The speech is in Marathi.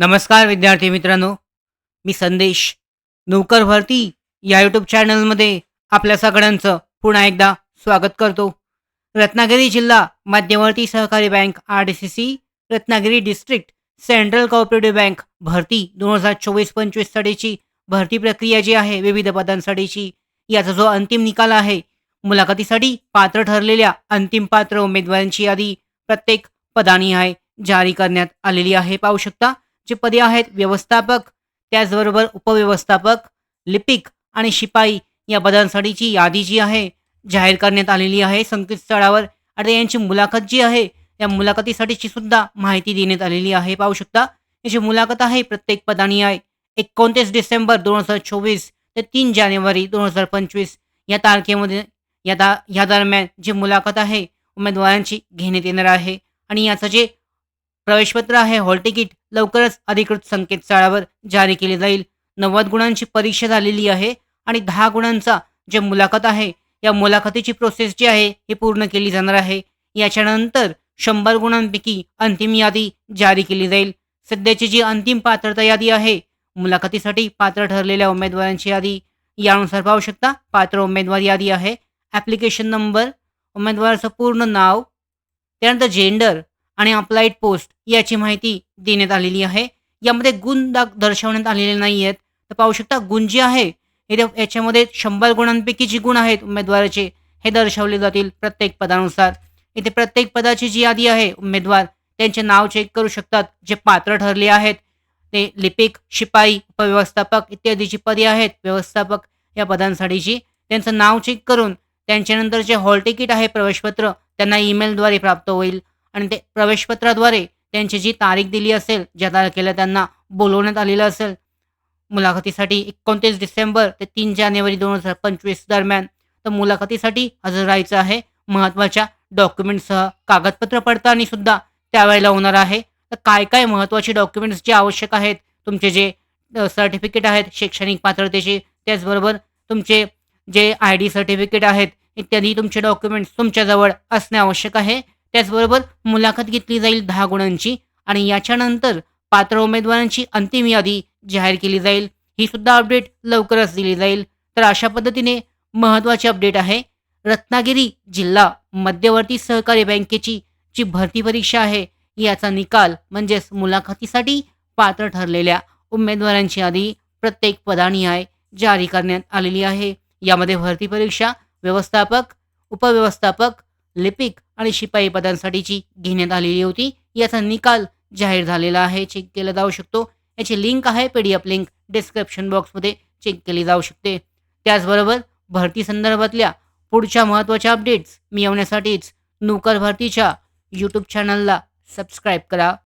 नमस्कार विद्यार्थी मित्रांनो. मी संदेश नोकर भरती या यूट्यूब चॅनलमध्ये आपल्या सगळ्यांचं पुन्हा एकदा स्वागत करतो. रत्नागिरी जिल्हा मध्यवर्ती सहकारी bank R D C C Ratnagiri district central cooperative bank भरती दोन हजार चोवीस पंचवीससाठीची भरती प्रक्रिया जी आहे विविध पदांसाठीची याचा जो अंतिम निकाल आहे मुलाखतीसाठी पात्र ठरलेल्या अंतिम पात्र उमेदवारांची यादी प्रत्येक पदानी आहे जारी करण्यात आलेली आहे. पाहू शकता जे पदे आहेत व्यवस्थापक त्याचबरोबर उपव्यवस्थापक लिपिक आणि शिपाई या पदांसाठीची यादी जी आहे जाहीर करण्यात आलेली आहे संकेतस्थळावर. आणि यांची मुलाखत जी आहे या मुलाखतीसाठीची सुद्धा माहिती देण्यात आलेली आहे. पाहू शकता याची मुलाखत आहे प्रत्येक पदानी आहे. एकोणतीस डिसेंबर दोन हजार चोवीस ते तीन जानेवारी दोन हजार पंचवीस या तारखेमध्ये या दा या दरम्यान जी मुलाखत आहे उमेदवारांची घेण्यात येणार आहे. आणि याचं जे प्रवेशपत्र आहे. हॉल तिकीट लवकरच अधिकृत संकेतस्थळावर जारी केले जाईल. नव्वद गुणांची परीक्षा झालेली आहे आणि दहा गुणांचा जे मुलाखत आहे या मुलाखतीची प्रोसेस जी आहे ही पूर्ण केली जाणार आहे. याच्यानंतर शंभर गुणांपैकी अंतिम यादी जारी केली जाईल. सध्याची जी अंतिम पात्रता यादी आहे मुलाखतीसाठी पात्र ठरलेल्या उमेदवारांची यादी यानुसार पाहू शकता पात्र उमेदवार यादी आहे. ॲप्लिकेशन नंबर उमेदवाराचं पूर्ण नाव त्यानंतर जेंडर आणि अप्लाइड पोस्ट याची माहिती देण्यात आलेली आहे. यामध्ये गुण दाख दर्शवण्यात आलेले नाही आहेत तर पाहू शकता गुण जे आहे याच्यामध्ये शंभर गुणांपैकी जी गुण आहेत उमेदवाराचे हे दर्शवले जातील प्रत्येक पदानुसार. इथे प्रत्येक पदाची जी यादी आहे उमेदवार त्यांचे नाव चेक करू शकतात. जे पात्र ठरले आहेत ते लिपिक शिपाई उपव्यवस्थापक इत्यादीची पदे आहेत. व्यवस्थापक या पदांसाठीची. त्यांचं नाव चेक करून त्यांच्यानंतर जे हॉल तिकीट आहे प्रवेशपत्र त्यांना ईमेलद्वारे प्राप्त होईल. आणि ते प्रवेशपत्राद्वारे त्यांची जी तारीख दिली असेल ज्या तारखेला त्यांना बोलवण्यात आलेलं असेल मुलाखतीसाठी एकोणतीस डिसेंबर ते तीन जानेवारी दोन हजार पंचवीस दरम्यान तर मुलाखतीसाठी हजर राहायचं आहे. महत्त्वाच्या डॉक्युमेंटसह कागदपत्र पडताळणी सुद्धा त्यावेळेला होणार आहे. तर काय काय महत्त्वाचे डॉक्युमेंट्स जे आवश्यक आहेत तुमचे जे सर्टिफिकेट आहेत शैक्षणिक पात्रतेचे त्याचबरोबर तुमचे जे आय डी सर्टिफिकेट आहेत इत्यादी तुमचे डॉक्युमेंट्स तुमच्याजवळ असणे आवश्यक आहे. त्याचबरोबर मुलाखत घेतली जाईल दहा गुणांची आणि याच्यानंतर पात्र उमेदवारांची अंतिम यादी जाहीर केली जाईल. ही सुद्धा अपडेट लवकरच दिली जाईल. तर अशा पद्धतीने महत्त्वाची अपडेट आहे. रत्नागिरी जिल्हा मध्यवर्ती सहकारी बँकेची जी भरती परीक्षा आहे याचा निकाल म्हणजेच मुलाखतीसाठी पात्र ठरलेल्या उमेदवारांची यादी प्रत्येक पदानिहाय जारी करण्यात आलेली आहे. यामध्ये भरती परीक्षा व्यवस्थापक उपव्यवस्थापक लिपिक आणि शिपाई पदांसाठीची घेण्यात आलेली होती. याचा निकाल जाहीर झालेला आहे. चेक केला जाऊ शकतो. याची लिंक आहे. P D F link description बॉक्समध्ये चेक केली जाऊ शकते. त्याचबरोबर भरती संदर्भातल्या पुढच्या महत्त्वाच्या अपडेट्स मिळवण्यासाठीच नोकर भरतीच्या यूट्यूब चॅनलला सबस्क्राईब करा.